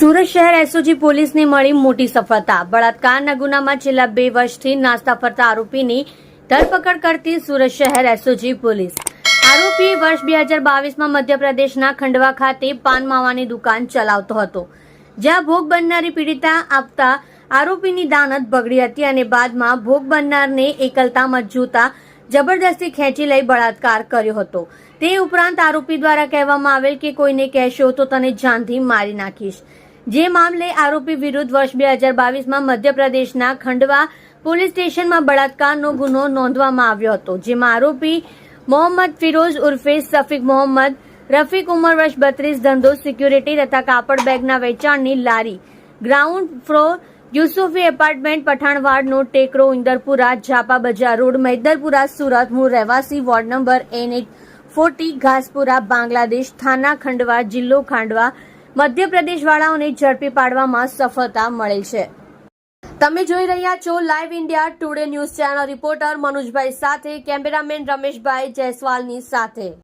શહેર એસઓજી પોલીસને મળી મોટી સફળતા. બળાત્કારના ગુનામાં છેલ્લા બે વર્ષથી નાસ્તા ફરતા આરોપીની ધરપકડ કરતી સુરત શહેર એસઓજી પોલીસ. આરોપી વર્ષ બે હજાર બાવીસમાં મધ્યપ્રદેશના ખંડવા ખાતે પાન માવાની દુકાન ચલાવતો હતો. જ્યાં ભોગ બનનારી પીડિતા આપતા આરોપીની દાનત બગડી હતી અને બાદમાં ભોગ બનનારને એકલતામાં જોતા જબરદસ્તી ખેંચી લઈ બળાત્કાર કર્યો હતો. તે ઉપરાંત આરોપી દ્વારા કહેવામાં આવેલ કે કોઈને કહેશો તો તને જાનથી મારી નાખીશ. જે મામલે આરોપી વિરુદ્ધ વર્ષ બે હજાર બાવીસમાં મધ્યપ્રદેશના ખંડવા પોલીસ સ્ટેશનમાં બળાત્કારનો ગુનો નોંધવામાં આવ્યો હતો, જેમાં આરોપી મોહમ્મદ ફિરોઝ ઉર્ફે સફીક મોહમ્મદ, રફીક ઉંમર વર્ષ બત્રીસ, ધંધો, સિક્યુરિટી તથા કાપડ બેગના વેચાણની લારી, ગ્રાઉન્ડ ફ્લોર, યુસુફી એપાર્ટમેન્ટ, પઠાણવાડનો ટેકરો ઇન્દરપુરા ઝાપા બજાર રોડ, મૈદરપુરા, સુરત, મૂળ રહેવાસી ward number N eight forty, Ghaspura, Bangladesh, thana, Khandwa, જિલ્લો ખાંડવા મધ્યપ્રદેશ વાળાઓને ઝડપી પાડવામાં સફળતા મળેલ છે. તમે જોઈ રહ્યા છો live India today news channel reporter મનોજભાઈ સાથે કેમેરામેન રમેશભાઈ જયસ્વાલની સાથે.